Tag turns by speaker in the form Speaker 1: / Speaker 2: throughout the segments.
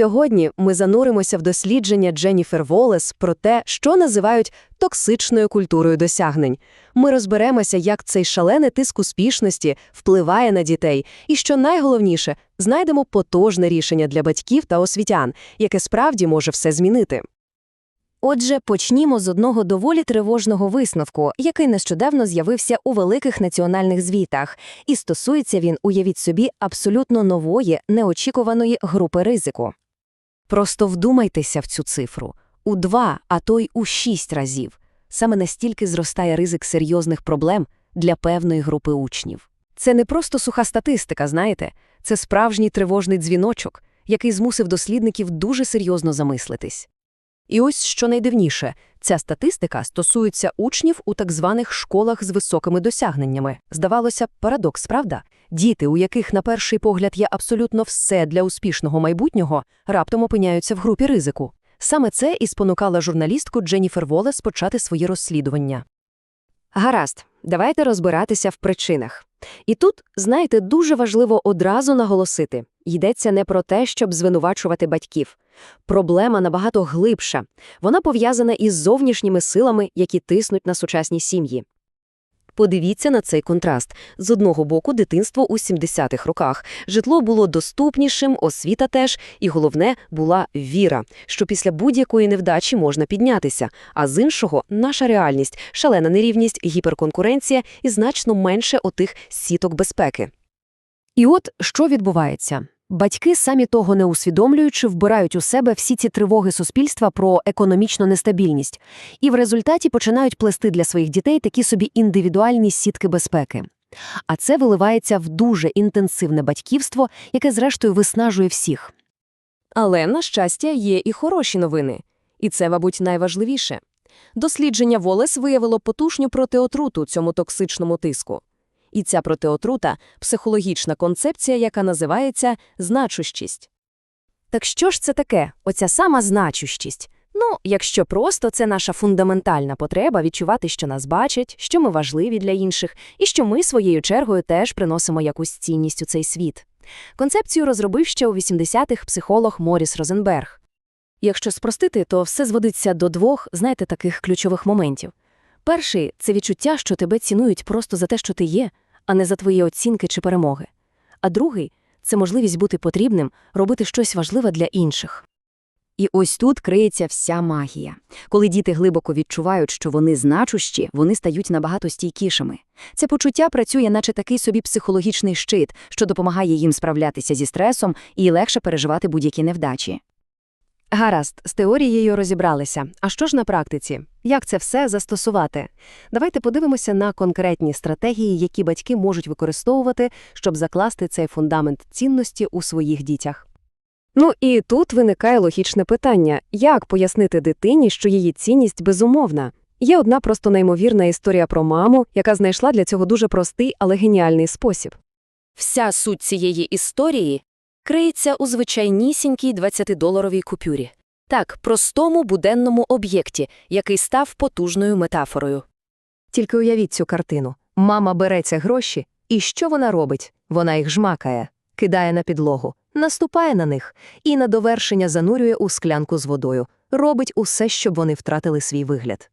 Speaker 1: Сьогодні ми зануримося в дослідження Дженніфер Волес про те, що називають токсичною культурою досягнень. Ми розберемося, як цей шалений тиск успішності впливає на дітей, і що найголовніше, знайдемо потужне рішення для батьків та освітян, яке справді може все змінити.
Speaker 2: Отже, почнімо з одного доволі тривожного висновку, який нещодавно з'явився у великих національних звітах, і стосується він, уявіть собі, абсолютно нової, неочікуваної групи ризику.
Speaker 1: Просто вдумайтеся в цю цифру у два, а то й у шість разів. Саме настільки зростає ризик серйозних проблем для певної групи учнів. Це не просто суха статистика, знаєте, це справжній тривожний дзвіночок, який змусив дослідників дуже серйозно замислитись. І ось що найдивніше, ця статистика стосується учнів у так званих школах з високими досягненнями. Здавалося, парадокс, правда? Діти, у яких на перший погляд є абсолютно все для успішного майбутнього, раптом опиняються в групі ризику. Саме це і спонукала журналістку Дженніфер Волес почати свої розслідування. Гаразд, давайте розбиратися в причинах. І тут, знаєте, дуже важливо одразу наголосити йдеться не про те, щоб звинувачувати батьків. Проблема набагато глибша. Вона пов'язана із зовнішніми силами, які тиснуть на сучасні сім'ї. Подивіться на цей контраст. З одного боку, дитинство у 70-х роках. Житло було доступнішим, освіта теж, і головне – була віра, що після будь-якої невдачі можна піднятися. А з іншого – наша реальність, шалена нерівність, гіперконкуренція і значно менше отих сіток безпеки. І от що відбувається? Батьки, самі того не усвідомлюючи, вбирають у себе всі ці тривоги суспільства про економічну нестабільність, і в результаті починають плести для своїх дітей такі собі індивідуальні сітки безпеки. А це виливається в дуже інтенсивне батьківство, яке зрештою виснажує всіх. Але, на щастя, є і хороші новини. І це, мабуть, найважливіше. Дослідження Волес виявило потужню протиотруту цьому токсичному тиску. І ця протиотрута – психологічна концепція, яка називається значущість. Так що ж це таке, оця сама значущість? Ну, якщо просто, це наша фундаментальна потреба відчувати, що нас бачать, що ми важливі для інших, і що ми своєю чергою теж приносимо якусь цінність у цей світ. Концепцію розробив ще у 80-х психолог Моріс Розенберг. Якщо спростити, то все зводиться до двох, знаєте, таких ключових моментів. Перший це відчуття, що тебе цінують просто за те, що ти є, а не за твої оцінки чи перемоги. А другий це можливість бути потрібним, робити щось важливе для інших. І ось тут криється вся магія. Коли діти глибоко відчувають, що вони значущі, вони стають набагато стійкішими. Це почуття працює, наче такий собі психологічний щит, що допомагає їм справлятися зі стресом і легше переживати будь-які невдачі. Гаразд, з теорією розібралися. А що ж на практиці? Як це все застосувати? Давайте подивимося на конкретні стратегії, які батьки можуть використовувати, щоб закласти цей фундамент цінності у своїх дітях. Ну і тут виникає логічне питання, як пояснити дитині, що її цінність безумовна? Є одна просто неймовірна історія про маму, яка знайшла для цього дуже простий, але геніальний спосіб. Вся суть цієї історії криється у звичайнісінькій 20-доларовій купюрі. Так, простому буденному об'єкті, який став потужною метафорою. Тільки уявіть цю картину. Мама бере ці гроші, і що вона робить? Вона їх жмакає, кидає на підлогу, наступає на них і на довершення занурює у склянку з водою, робить усе, щоб вони втратили свій вигляд.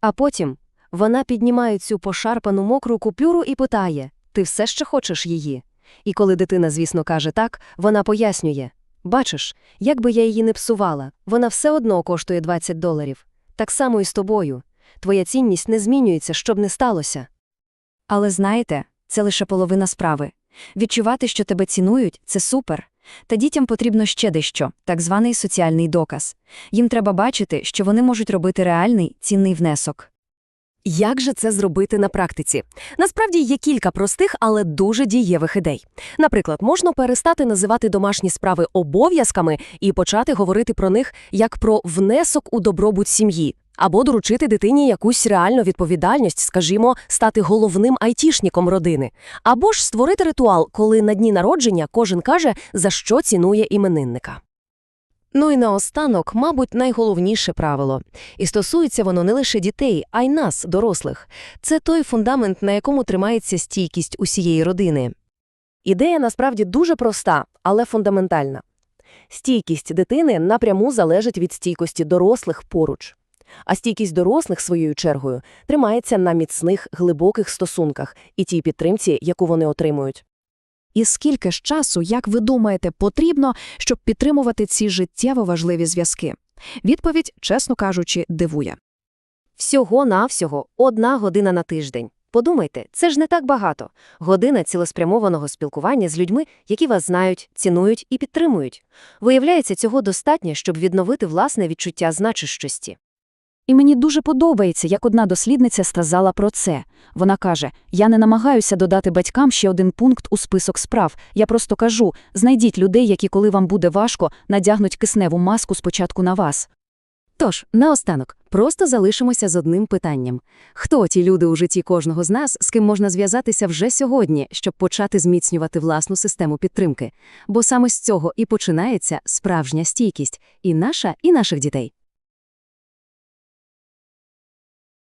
Speaker 1: А потім вона піднімає цю пошарпану мокру купюру і питає «Ти все ще хочеш її?» І коли дитина, звісно, каже так, вона пояснює Бачиш, як би я її не псувала, вона все одно коштує 20 доларів. Так само і з тобою. Твоя цінність не змінюється, щоб не сталося. Але знаєте, це лише половина справи. Відчувати, що тебе цінують, це супер. Та дітям потрібно ще дещо, так званий соціальний доказ. Їм треба бачити, що вони можуть робити реальний цінний внесок. Як же це зробити на практиці? Насправді є кілька простих, але дуже дієвих ідей. Наприклад, можна перестати називати домашні справи обов'язками і почати говорити про них як про внесок у добробут сім'ї. Або доручити дитині якусь реальну відповідальність, скажімо, стати головним айтішником родини, або ж створити ритуал, коли на дні народження кожен каже, за що цінує іменинника. Ну і наостанок, мабуть, найголовніше правило. І стосується воно не лише дітей, а й нас, дорослих. Це той фундамент, на якому тримається стійкість усієї родини. Ідея насправді дуже проста, але фундаментальна. Стійкість дитини напряму залежить від стійкості дорослих поруч. А стійкість дорослих, своєю чергою, тримається на міцних, глибоких стосунках і тій підтримці, яку вони отримують.
Speaker 3: І скільки ж часу, як ви думаєте, потрібно, щоб підтримувати ці життєво важливі зв'язки? Відповідь, чесно кажучи, дивує.
Speaker 2: Всього-навсього одна година на тиждень. Подумайте, це ж не так багато. Година цілеспрямованого спілкування з людьми, які вас знають, цінують і підтримують. Виявляється, цього достатньо, щоб відновити власне відчуття значущості.
Speaker 3: І мені дуже подобається, як одна дослідниця сказала про це. Вона каже: Я не намагаюся додати батькам ще один пункт у список справ. Я просто кажу: знайдіть людей, які, коли вам буде важко, надягнуть кисневу маску спочатку на вас.
Speaker 1: Тож, наостанок, просто залишимося з одним питанням. Хто ті люди у житті кожного з нас, з ким можна зв'язатися вже сьогодні, щоб почати зміцнювати власну систему підтримки? Бо саме з цього і починається справжня стійкість – і наша, і наших дітей.